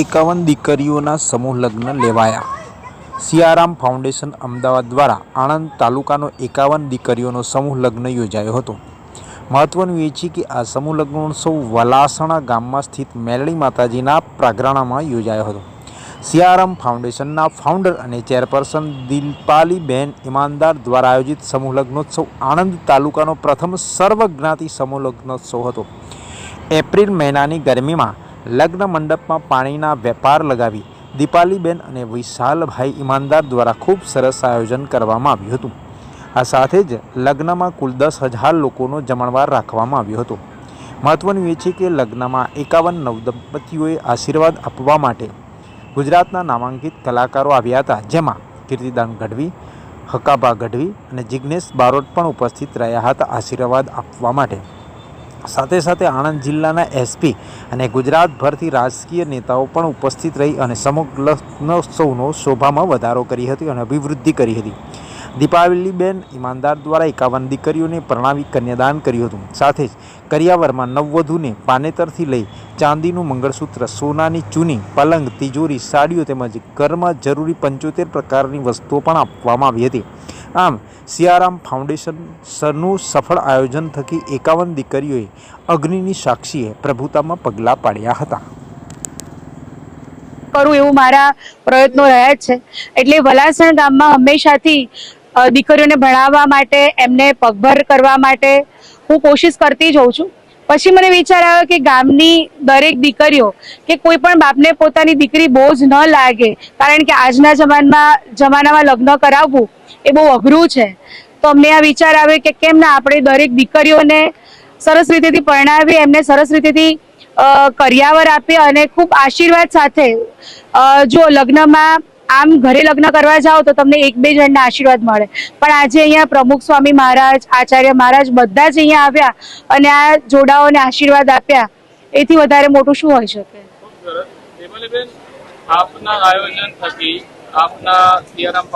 એકાવન દીકરીઓના સમૂહ લગ્ન લેવાયા. સિયારામ ફાઉન્ડેશન અમદાવાદ દ્વારા આણંદ તાલુકાનો એકાવન દીકરીઓનો સમૂહ લગ્ન યોજાયો હતો. મહત્વનું એ છે કે આ સમૂહ લગ્નોત્સવ વલાસણા ગામમાં સ્થિત મેલડી માતાજીના પ્રાંગણામાં યોજાયો હતો. સિયારામ ફાઉન્ડેશનના ફાઉન્ડર અને ચેરપર્સન દિલપાલીબેન ઈમાનદાર દ્વારા આયોજિત સમૂહ લગ્નોત્સવ આણંદ તાલુકાનો પ્રથમ સર્વજ્ઞાતિ સમૂહ લગ્નોત્સવ હતો. એપ્રિલ મહિનાની ગરમીમાં લગ્ન મંડપમાં પાણીના વેપાર લગાવી દીપાલીબેન અને વિશાલભાઈ ઈમાનદાર દ્વારા ખૂબ સરસ આયોજન કરવામાં આવ્યું હતું. આ સાથે જ લગ્નમાં કુલ દસ હજાર લોકોનો જમણવાર રાખવામાં આવ્યો હતો. મહત્વનું એ છે કે લગ્નમાં એકાવન નવદંપતિઓએ આશીર્વાદ આપવા માટે ગુજરાતના નામાંકિત કલાકારો આવ્યા હતા, જેમાં કીર્તિદાન ગઢવી હકાબા ગઢવી અને જિજ્ઞેશ બારોટ પણ ઉપસ્થિત રહ્યા હતા આશીર્વાદ આપવા માટે. સાથે સાથે આણંદ જિલ્લાના એસપી અને ગુજરાતભરથી રાજકીય નેતાઓ પણ ઉપસ્થિત રહી અને સમગ્ર લગ્નોત્સવનો શોભામાં વધારો કરી હતી અને અભિવૃદ્ધિ કરી હતી. દીપાવલીબેન ઈમાનદાર દ્વારા એકાવન દીકરીઓને પ્રણાવી કન્યાદાન કર્યું હતું. સાથે જ કરિયાવરમાં નવવધૂને પાનેતરથી લઈ ચાંદીનું મંગળસૂત્ર, સોનાની ચૂની, પલંગ, તિજોરી, સાડીઓ તેમજ ઘરમાં જરૂરી પંચોતેર પ્રકારની વસ્તુઓ પણ આપવામાં આવી હતી. આમ, સિયારામ ફાઉન્ડેશન સરનું સફળ આયોજન થકી એકાવન દીકરીઓએ અગ્નિની સાક્ષીએ પ્રભુતામાં પગલાં પાડ્યા હતા. કરું એવું મારા પ્રયત્નો રહ્યા જ છે. એટલે વલાસણ ગામમાં હંમેશાથી દીકરીઓને ભણાવવા માટે, એમને પગભર કરવા માટે હું કોશિશ કરતી જ હોઉં છું. પછી મને વિચાર આવ્યો કે ગામની દરેક દીકરીઓ કે કોઈ પણ બાપને પોતાની દીકરી બોજ ન લાગે, કારણ કે આજના જમાનામાં જમાનામાં લગ્ન કરાવવું એ બહુ અઘરું છે. તો અમને આ વિચાર આવ્યો કે કેમ ના આપણે દરેક દીકરીઓને સરસ રીતેથી પરણાવી એમને સરસ રીતેથી કરિયાવર આપી અને ખૂબ આશીર્વાદ સાથે જો લગ્નમાં આમ ઘરે લગ્ન કરવા જાઓ તો તમને એક બે જણના આશીર્વાદ મળે. પણ આજે અહીંયા પ્રમુખ સ્વામી મહારાજ, આચાર્ય મહારાજ બધા જ અહીંયા આવ્યા અને આ જોડાઓને આશીર્વાદ આપ્યા. એથી વધારે મોટું શું હોઈ શકે? આપના આયોજન થકી આપના સિયારામ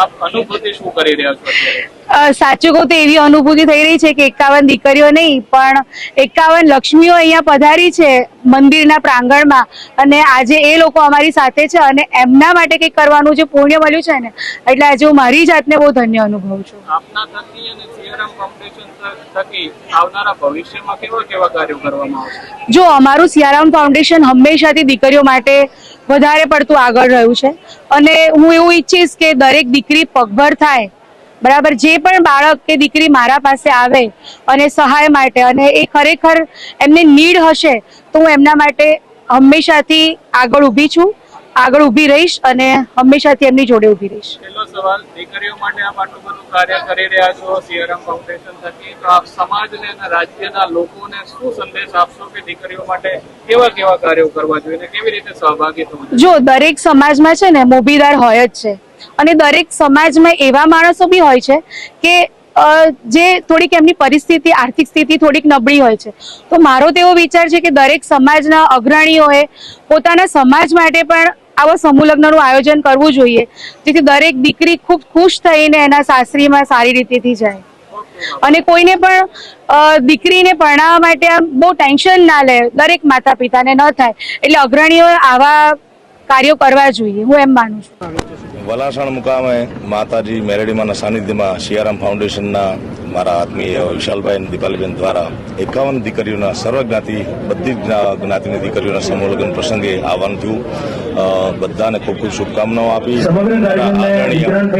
આપ અનુભૂતિ શું કરી રહ્યા છો અત્યારે? સાચું કહું તો એવી અનુભૂતિ થઈ રહી છે કે એકાવન દીકરીઓ નહીં પણ એકાવન લક્ષ્મીઓ અહીંયા પધારી છે મંદિરના પ્રાંગણમાં. અને આજે એ લોકો અમારી સાથે છે અને એમના માટે કંઈક કરવાનું જે પુણ્ય મળ્યું છે ને એટલે આજે હું મારી જાતને બહુ ધન્ય અનુભવું છું. આપના થકી અને સિયારામ ફાઉન્ડેશન થકી આવનારા ભવિષ્યમાં કેવા કેવા કાર્યો કરવામાં આવશે? જો અમારું સિયારામ ફાઉન્ડેશન હંમેશાથી દીકરીઓ માટે વધારે પડતું આગળ રહ્યું છે. અને હું એવું ઈચ્છીશ કે દરેક દીકરી પગભર થાય. બરાબર? જે પણ બાળક કે દીકરી મારા પાસે આવે અને સહાય માટે અને એ ખરેખર એમને નીડ હશે, તો હું એમના માટે હંમેશાથી આગળ ઊભી છું. આગળ ઊભી રહીશ અને હંમેશાથી એમની જોડે ઊભી રહીશ. સવાલ, દીકરીઓ માટે આપ આટલું બધું કાર્ય કરી રહ્યા છો સિયારામ ફાઉન્ડેશન થકી. તો આપ સમાજને અને રાજ્યના લોકોને શું સંદેશ આપશો કે દીકરીઓ માટે કેવા કેવા કાર્યો કરવા જોઈએ કેવી રીતે સહભાગી થવું જો, દરેક સમાજમાં છે ને મોભીદાર હોય જ છે. અને દરેક સમાજમાં એવા માણસો બી હોય છે કે જે થોડીક એમની પરિસ્થિતિ, આર્થિક સ્થિતિ થોડીક નબળી હોય છે. તો મારો તેવો વિચાર છે કે દરેક સમાજના અગ્રણીઓએ પોતાના સમાજ માટે પણ આવા સમૂહ લગ્નનું આયોજન કરવું જોઈએ. જેથી દરેક દીકરી ખૂબ ખુશ થઈને એના સાસરીમાં સારી રીતેથી જાય. અને કોઈને પણ દીકરીને પરણાવવા માટે આમ બહુ ટેન્શન ના લે દરેક માતા પિતાને ન થાય. એટલે અગ્રણીઓ આવા કાર્યો કરવા જોઈએ, હું એમ માનું છું. વલાસણ મુકામે માતાજી મેરડીમાના સાનિધ્યમાં સિયારામ ફાઉન્ડેશનના મારા આત્મીય વિશાલભાઈ અને દીપાલીબેન દ્વારા એકાવન દીકરીઓના સર્વજ્ઞાતિ બધી જ જ્ઞાતિની દીકરીઓના સમૂહ લગ્ન પ્રસંગે આવવાનું થયું. બધાને ખૂબ ખૂબ શુભકામનાઓ આપી. આણંદ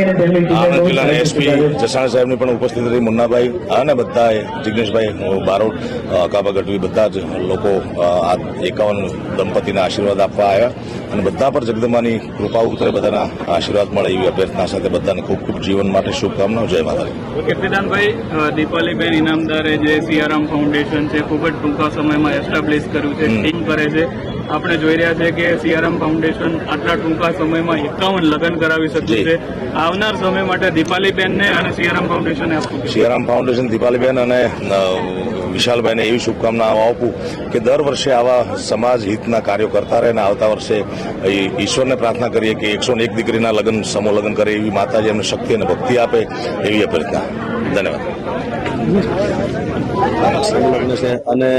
જિલ્લાના એસપી જસાણી સાહેબની પણ ઉપસ્થિત રહી. મુન્નાભાઈ અને બધાએ જિગ્નેશભાઈ બારોટ કાબા ગઢવી બધા જ લોકો આ એકાવન દંપતીના આશીર્વાદ આપવા આવ્યા. અને બધા પર જગદંબાની કૃપા ઉતરે બધાના આશીર્વાદ મળે એવી અભ્યર્થના સાથે બધાને ખૂબ ખૂબ જીવન માટે શુભકામનાઓ. જય માતાજી. કીર્તિદાનભાઈ અ, દીપાલીબેન ઇનામદારે જે સિયારામ ફાઉન્ડેશન છે ખૂબ જ ટૂંકા સમયમાં એસ્ટાબ્લિશ કર્યું છે. ટીમ કરે છે. આપણે જોઈ રહ્યા છે કે સિયારામ ફાઉન્ડેશન આટલા ટૂંકા સમયમાં એકાવન લગ્ન કરાવી શક્યું છે. આવનાર સમય માટે દીપાલીબેનને અને સિયારામ ફાઉન્ડેશને આપવું સિયારામ ફાઉન્ડેશન દીપાલીબેન અને વિશાલભાઈને એવી શુભકામનાઓ આપું કે દર વર્ષે આવા સમાજ હિતના કાર્યો કરતા રહે અને આવતા વર્ષે ઈશ્વરને પ્રાર્થના કરીએ કે એકસો એક દીકરીના લગ્ન સમૂહ લગ્ન કરે એવી માતાજી એમને શક્તિ અને ભક્તિ આપે એવી અભ્યર્થના ધન્યવાદ. અને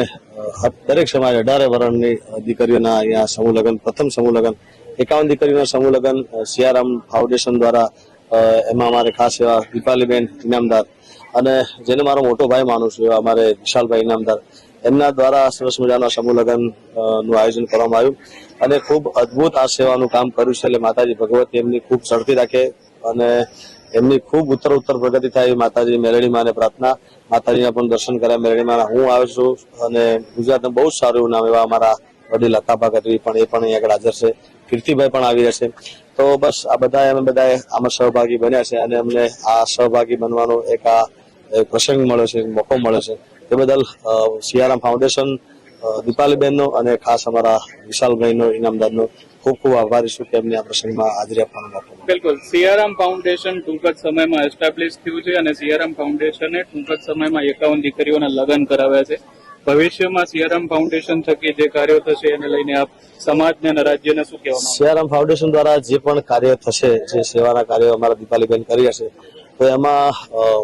દરેક સમાજ અઢારે વરણની દીકરીઓના અહીંયા સમૂહ લગ્ન પ્રથમ સમૂહ લગ્ન એકાવન દીકરીઓના સમૂહ લગ્ન સિયારામ ફાઉન્ડેશન દ્વારા એમાં અમારે ખાસ એવા દીપાલીબેન ઇનામદાર અને જેને મારો મોટો ભાઈ માનું છું અમારે વિશાલભાઈ ઇનામદાર, એમના દ્વારા સરસ મજાના સમૂહ લગ્નનું આયોજન કરવામાં આવ્યું. અને ખૂબ અદ્ભુત આ સેવાનું કામ કર્યું છે, એટલે માતાજી ભગવતી એમની ખૂબ ઝડપી રાખે અને એમની ખૂબ ઉત્તર ઉત્તર પ્રગતિ થાય માતાજી મેરડી માને પ્રાર્થના માતાજીના પણ દર્શન કર્યા. માના હું આવ્યો છું અને ગુજરાતનું બહુ જ સારું નામ એવા અમારા વડીલ લતાબા ગઢવી પણ એ પણ અહીંયા આગળ હાજર છે. કીર્તિભાઈ પણ આવી રહેશે તો બસ આ બધા અમે બધા આમાં સહભાગી બન્યા છે અને અમને આ સહભાગી બનવાનો એક આ એક પ્રસંગ મળ્યો છે મોકો મળ્યો છે. તે બદલ સિયારામ ફાઉન્ડેશન દીપાલીબેનનો અને ખાસ અમારા વિશાલભાઈનો ઇનામદારનો ખૂબ ખૂબ આભારી છું કે એમને આ પ્રસંગમાં હાજરી આપવાનો મોકો બિલકુલ. સિયારામ ફાઉન્ડેશન ટૂંક જ સમયમાં એસ્ટાબ્લિશ થયું છે અને સિયારામ ફાઉન્ડેશને ટૂંક જ સમયમાં એકાવન દીકરીઓના લગ્ન કરાવ્યા છે. ભવિષ્યમાં સિયારામ ફાઉન્ડેશન થકી જે કાર્યો થશે એને લઈને આપ સમાજને અને રાજ્યને શું કહેવા સિયારામ ફાઉન્ડેશન દ્વારા જે પણ કાર્ય થશે જે સેવાના કાર્યો અમારા દીપાલીબેન કરી હશે તો એમાં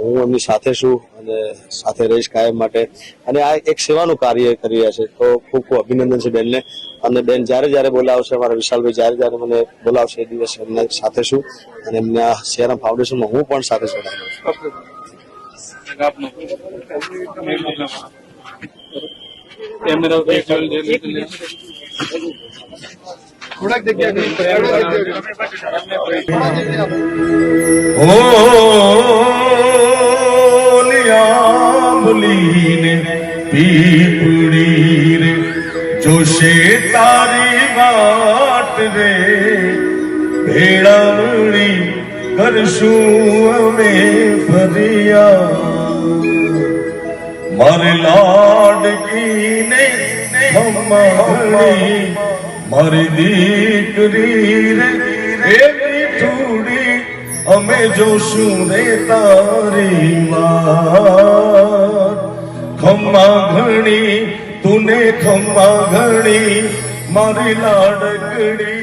હું એમની સાથે છું અને સાથે રહીશ કાયમ માટે. અને આ એક સેવાનું કાર્ય કરી રહ્યા છે. તો ખૂબ ખૂબ અભિનંદન છે બેનને. અને બેન જ્યારે જ્યારે બોલાવશે, અમારા વિશાલભાઈ જ્યારે જ્યારે મને બોલાવશે એ દિવસે એમને સાથે છું. અને એમના સિયારામ ફાઉન્ડેશનમાં હું પણ સાથે છું. કેમેરા વિઝ્યુઅલ જે રીતે લે. ઓલિયાંબલીને પીપળી રે જોશે તારી વાટ રે. ભેળામણી કરશું અમે ફરિયા. મારે લાડકીને ખમ્માણી મારી દીકરી રે એ મીઠુડી, અમે જોશું રે તારી વાત. ખમ્મા ઘણી, તુને ખમ્મા ઘણી, મારી લાડકડી